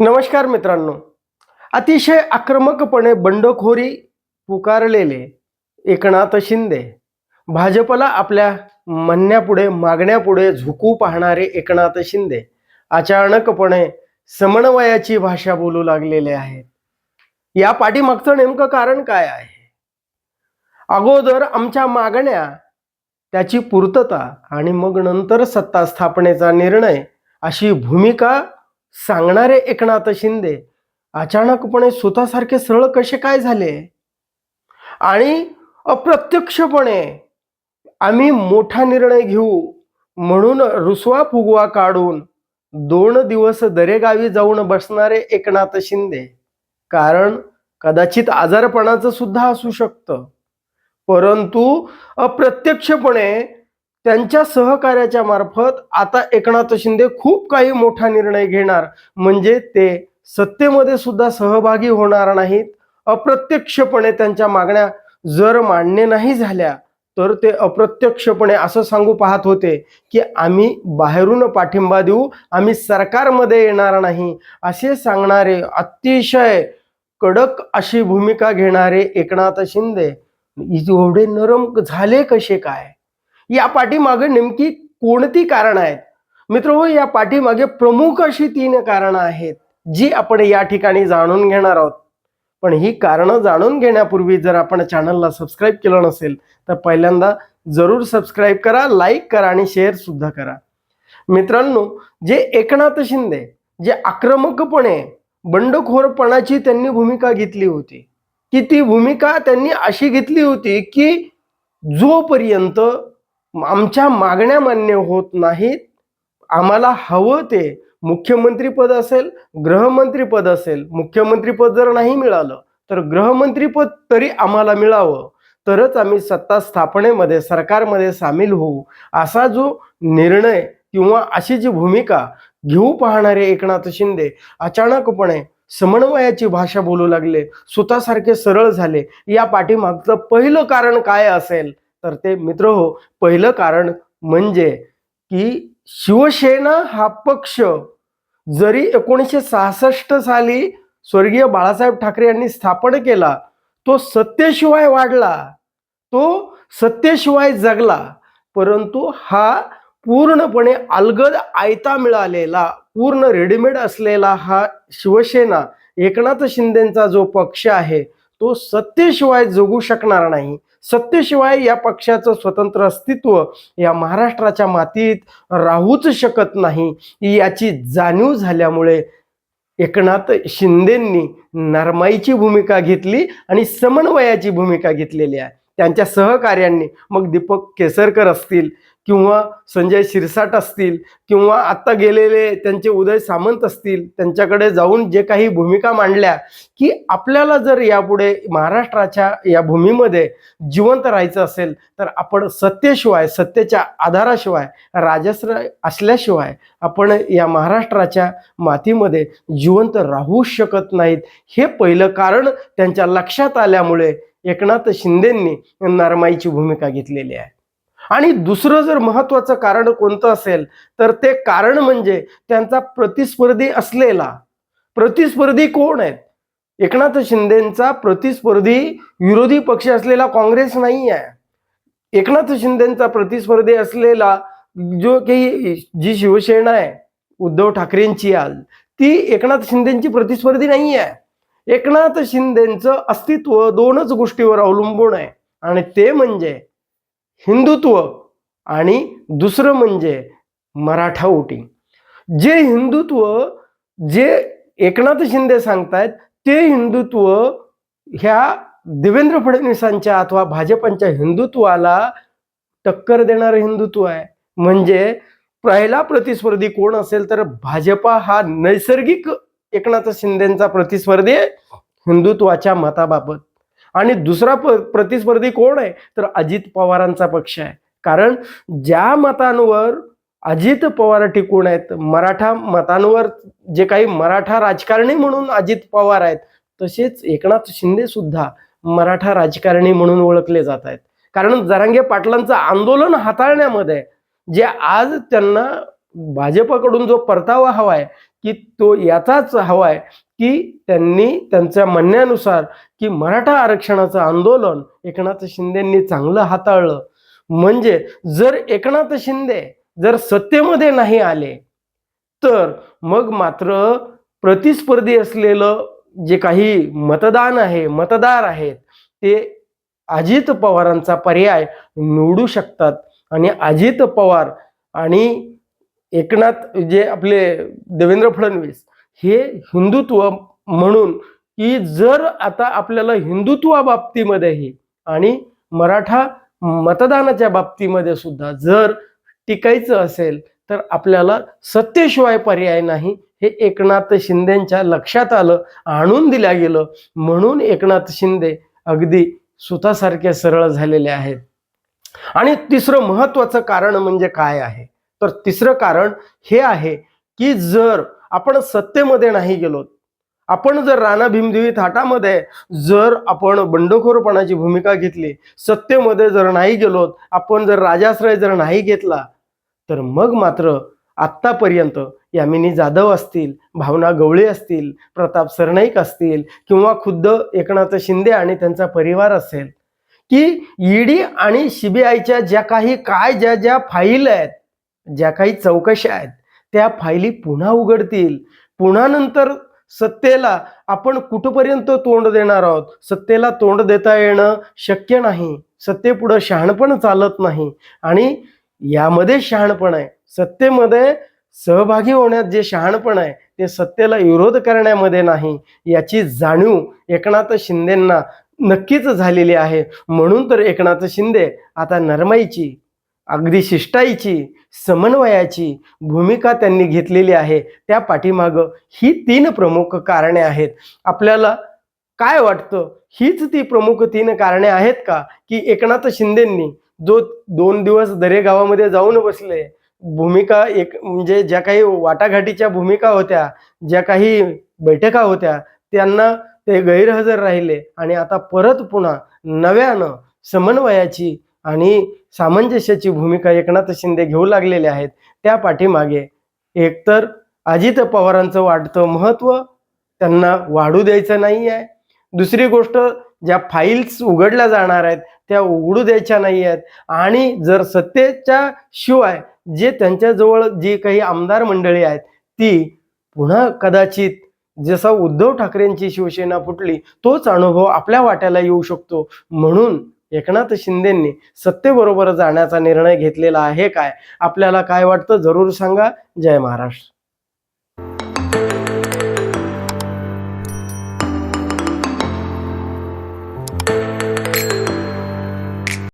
नमस्कार मित्रांनो. अतिशय आक्रमकपणे बंडखोरी पुकारलेले एकनाथ शिंदे भाजपला आपल्या म्हणण्यापुढे मागण्यापुढे झुकू पाहणारे एकनाथ शिंदे अचानकपणे समन्वयाची भाषा बोलू लागलेले आहेत. या पाठीमागचं नेमकं कारण काय आहे? अगोदर आमच्या मागण्या त्याची पूर्तता आणि मग नंतर सत्ता स्थापनेचा निर्णय अशी भूमिका सांगणारे एकनाथ शिंदे अचानकपणे स्वतःसारखे सरळ कसे काय झाले? आणि अप्रत्यक्षपणे आम्ही मोठा निर्णय घेऊ म्हणून रुसवा फुगवा काढून दोन दिवस दरेगावी जाऊन बसणारे एकनाथ शिंदे. कारण कदाचित आजारपणाचं सुद्धा असू शकतं. परंतु अप्रत्यक्षपणे त्यांच्या सहकार्याच्या मार्फत आता एकनाथ शिंदे खूप काही मोठा निर्णय घेणार. म्हणजे ते सत्तेमध्ये सुद्धा सहभागी होणार नाहीत. अप्रत्यक्षपणे त्यांच्या मागण्या जर मान्य नाही झाल्या तर ते अप्रत्यक्षपणे असं सांगू पाहत होते की आम्ही बाहेरून पाठिंबा देऊ आम्ही सरकारमध्ये येणार नाही. असे सांगणारे अतिशय कडक अशी भूमिका घेणारे एकनाथ शिंदे एवढे नरम झाले कसे काय? या पाठीमागे नेमकी कोणती कारण आहेत? मित्र हो या पाठीमागे प्रमुख अशी तीन कारणं आहेत जी आपण या ठिकाणी जाणून घेणार आहोत. पण ही कारणं जाणून घेण्यापूर्वी जर आपण चॅनलला सबस्क्राईब केलं नसेल तर पहिल्यांदा जरूर सबस्क्राईब करा लाईक करा आणि शेअर सुद्धा करा. मित्रांनो जे एकनाथ शिंदे जे आक्रमकपणे बंडखोरपणाची त्यांनी भूमिका घेतली होती की ती भूमिका त्यांनी अशी घेतली होती की जोपर्यंत आमच्या मागण्या मान्य होत नाहीत. आम्हाला हवं ते. मुख्यमंत्रीपद असेल गृहमंत्रीपद असेल मुख्यमंत्रीपद जर नाही मिळालं तर गृहमंत्रीपद तरी आम्हाला मिळावं. तरच आम्ही सत्ता स्थापनेमध्ये सरकारमध्ये सामील होऊ. असा जो निर्णय किंवा अशी जी भूमिका घेऊ पाहणारे एकनाथ शिंदे अचानकपणे समन्वयाची भाषा बोलू लागले स्वतःसारखे सरळ झाले. या पाठीमागचं पहिलं कारण काय असेल? तर ते मित्र हो पहिलं कारण म्हणजे की शिवसेना हा पक्ष जरी एकोणीसशे सहासष्ट साली स्वर्गीय बाळासाहेब ठाकरे यांनी स्थापन केला तो सत्तेशिवाय वाढला तो सत्तेशिवाय जगला परंतु हा पूर्णपणे अलगद आयता मिळालेला पूर्ण रेडीमेड असलेला हा शिवसेना एकनाथ शिंदेचा जो पक्ष आहे तो सत्तेशिवाय जगू शकणार नाही. सत्तेशिवाय या पक्षाचं स्वतंत्र अस्तित्व या महाराष्ट्राच्या मातीत राहूच शकत नाही याची जाणीव झाल्यामुळे एकनाथ शिंदेंनी नरमाईची भूमिका घेतली आणि समन्वयाची भूमिका घेतलेली आहे. त्यांच्या सहकार्यांनी मग दीपक केसरकर असतील किंवा संजय शिरसाट असतील किंवा आत्ता गेलेले त्यांचे उदय सामंत असतील त्यांच्याकडे जाऊन जे काही भूमिका मांडल्या की आपल्याला जर यापुढे महाराष्ट्राच्या या भूमीमध्ये जिवंत राहायचं असेल तर आपण सत्तेशिवाय सत्तेच्या आधाराशिवाय राजश्र असल्याशिवाय आपण या महाराष्ट्राच्या मातीमध्ये जिवंत राहू शकत नाहीत. हे पहिलं कारण त्यांच्या लक्षात आल्यामुळे एकनाथ शिंदेंनी नरमाईची भूमिका घेतलेली आहे. आणि दुसरं जर महत्वाचं कारण कोणतं असेल तर ते कारण म्हणजे त्यांचा प्रतिस्पर्धी असलेला. प्रतिस्पर्धी कोण आहेत? एकनाथ शिंदेचा प्रतिस्पर्धी विरोधी पक्ष असलेला काँग्रेस नाही आहे एकनाथ शिंदेचा प्रतिस्पर्धी असलेला जो काही जी शिवसेना आहे उद्धव ठाकरेंची आज ती एकनाथ शिंदेची प्रतिस्पर्धी नाही आहे एकनाथ शिंदेचं अस्तित्व दोनच गोष्टीवर अवलंबून आहे. आणि ते म्हणजे हिंदुत्व आणि दुसरं म्हणजे मराठा वोटिंग. जे हिंदुत्व जे एकनाथ शिंदे सांगतायत ते हिंदुत्व ह्या देवेंद्र फडणवीसांच्या अथवा भाजपांच्या हिंदुत्वाला टक्कर देणारं हिंदुत्व आहे. म्हणजे पहिला प्रतिस्पर्धी कोण असेल तर भाजपा हा नैसर्गिक एकनाथ शिंदेचा प्रतिस्पर्धी आहे हिंदुत्वाच्या मताबाबत. आणि दुसरा प- प्रतिस्पर्धी कोण आहे? तर अजित पवारांचा पक्ष आहे. कारण ज्या मतांवर अजित पवार टिकून आहेत मराठा मतांवर जे काही मराठा राजकारणी म्हणून अजित पवार आहेत तसेच एकनाथ शिंदे सुद्धा मराठा राजकारणी म्हणून ओळखले जात आहेत. कारण जरांगे पाटलांचं आंदोलन हाताळण्यामध्ये जे आज त्यांना भाजपकडून जो परतावा हवाय की तो याचाच हवाय की त्यांनी त्यांच्या म्हणण्यानुसार की मराठा आरक्षणाचं आंदोलन एकनाथ शिंदेंनी चांगलं हाताळलं. म्हणजे जर एकनाथ शिंदे जर सत्तेमध्ये नाही आले तर मग मात्र प्रतिस्पर्धी असलेलं जे काही मतदान आहे मतदार आहेत ते अजित पवारांचा पर्याय निवडू शकतात. आणि अजित पवार आणि एकनाथ जे आपले देवेंद्र फडणवीस हे हिंदुत्व म्हणून की जर आता आपल्याला हिंदुत्वा बाबतीमध्येही आणि मराठा मतदानाच्या बाबतीमध्ये सुद्धा जर टिकायचं असेल तर आपल्याला सत्तेशिवाय पर्याय नाही. हे एकनाथ शिंदेच्या लक्षात आलं आणून दिल्या गेलं. म्हणून एकनाथ शिंदे अगदी सुतासारखे सरळ झालेले आहेत. आणि तिसरं महत्वाचं कारण म्हणजे काय आहे? तर तिसरं कारण हे आहे की जर आपण सत्तेमध्ये नाही गेलो. आपण जर राणा भीमदेवी थाटामध्ये जर आपण बंडखोरपणाची भूमिका घेतली सत्तेमध्ये जर नाही गेलोत आपण जर राजाश्रय जर नाही घेतला तर मग मात्र आत्तापर्यंत यामिनी जाधव असतील भावना गवळे असतील प्रताप सरनाईक असतील किंवा खुद्द एकनाथ शिंदे आणि त्यांचा परिवार असेल की ईडी आणि सीबीआयच्या ज्या काही काय ज्या ज्या फाईल आहेत ज्या काही चौकशा आहेत त्या फायली पुन्हा उघडतील. पुन्हा नंतर सत्तेला आपण कुठपर्यंत तोंड देणार आहोत? सत्तेला तोंड देता येणं शक्य नाही. सत्तेपुढं शहाणपण चालत नाही. आणि यामध्ये शहाणपण आहे. सत्तेमध्ये सहभागी होण्यात जे शहाणपण आहे ते सत्तेला विरोध करण्यामध्ये नाही. याची जाणीव एकनाथ शिंदेंना नक्कीच झालेली आहे. म्हणून तर एकनाथ शिंदे आता नरमाईची अगदी शिष्टाईची समन्वयाची भूमिका त्यांनी घेतलेली आहे. त्या पाठीमागं ही तीन प्रमुख कारणे आहेत. आपल्याला काय वाटतं? हीच ती प्रमुख तीन कारणे आहेत का? की एकनाथ शिंदेंनी जो दोन दिवस दरे गावामध्ये जाऊन बसले भूमिका एक म्हणजे ज्या काही वाटाघाटीच्या भूमिका होत्या ज्या काही बैठका होत्या त्यांना ते गैरहजर राहिले. आणि आता परत पुन्हा नव्यानं समन्वयाची आणि सामंजस्याची भूमिका एकनाथ शिंदे घेऊ लागलेले आहेत त्या पाठीमागे एकतर अजित पवारांचं वाढतं महत्त्व त्यांना वाढू द्यायचं नाही आहे दुसरी गोष्ट ज्या फाईल्स उघडल्या जाणार आहेत त्या उघडू द्यायच्या नाही आहेत आणि जर सत्तेच्या शिवाय जे त्यांच्याजवळ जी काही आमदार मंडळी आहेत ती पुन्हा कदाचित जसा उद्धव ठाकरेंची शिवसेना फुटली तोच अनुभव आपल्या वाट्याला येऊ शकतो. म्हणून एकनाथ शिंदेंनी सत्तेबरोबर जाण्याचा निर्णय घेतलेला आहे काय? आपल्याला काय वाटतं? जरूर सांगा. जय महाराष्ट्र.